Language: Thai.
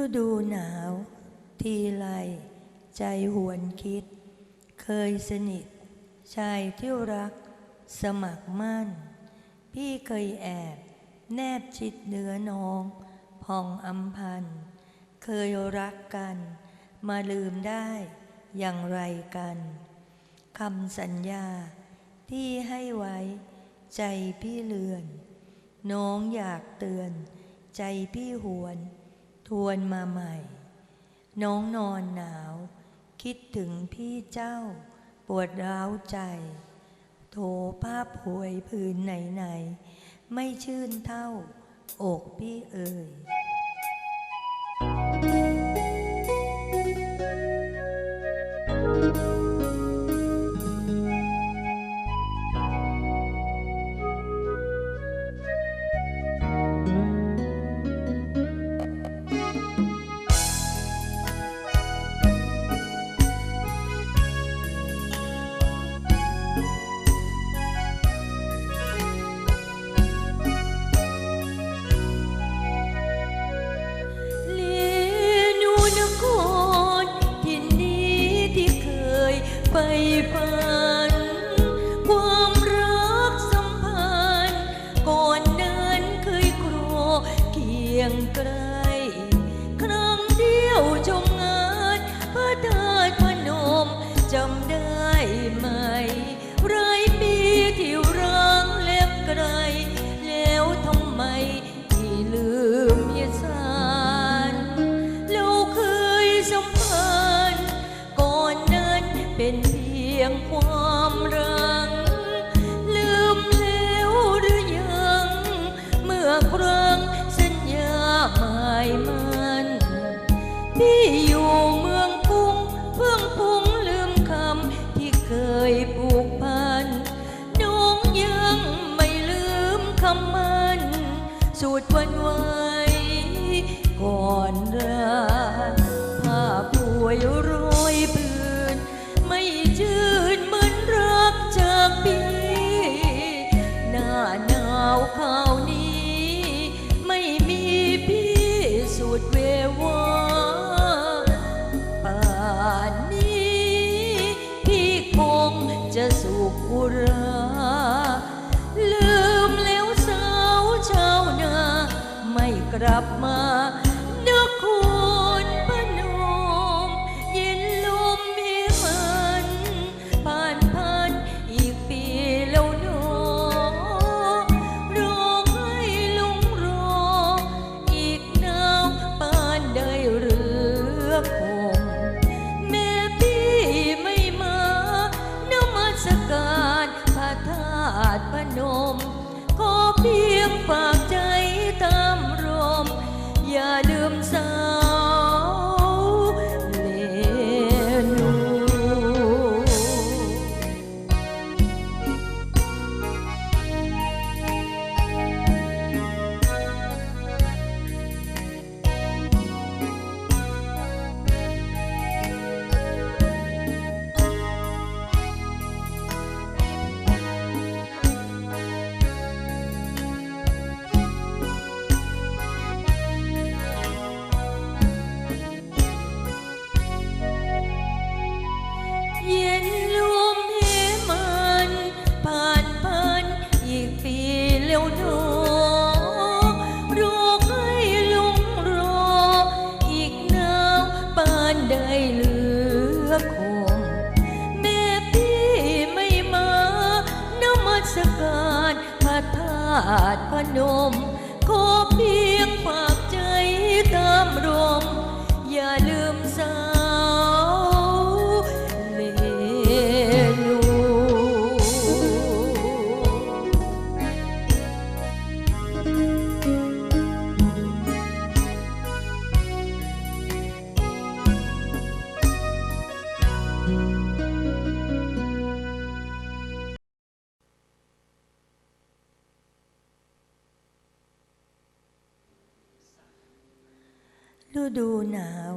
ฤดูหนาว ทีไรใจหวนคิด เคยสนิท ชายที่รัก สมัครมั่น พี่เคยแอบ แนบชิดเนื้อน้อง พองอำพัน เคยรักกัน มาลืมได้อย่างไรกันคำสัญญาที่ให้ไว้ ใจพี่เลือน น้องอยากเตือน ใจพี่หวน ทวนมาใหม่ น้องนอนหนาว คิดถึงพี่เจ้า ปวดร้าวใจ โถผ้าผวยผืนไหนๆไม่ชื่นเท่า อกพี่เอ่ย เคีย อยู่เมืองพุ่งเพิ่งพุงลืมคำที่เคยผูกพันน้องยังไม่ลืมคำมัน สูตรวันไว้ก่อนรา นม ขอเพียงฝากใจตามรม อย่าลืมสา ได้เหลือคงแม่พี่ไม่มาน้ำมัสการพระธาตุพนม ขอเพียงฝากใจตามรม อย่าลืมสา ฤดูหนาว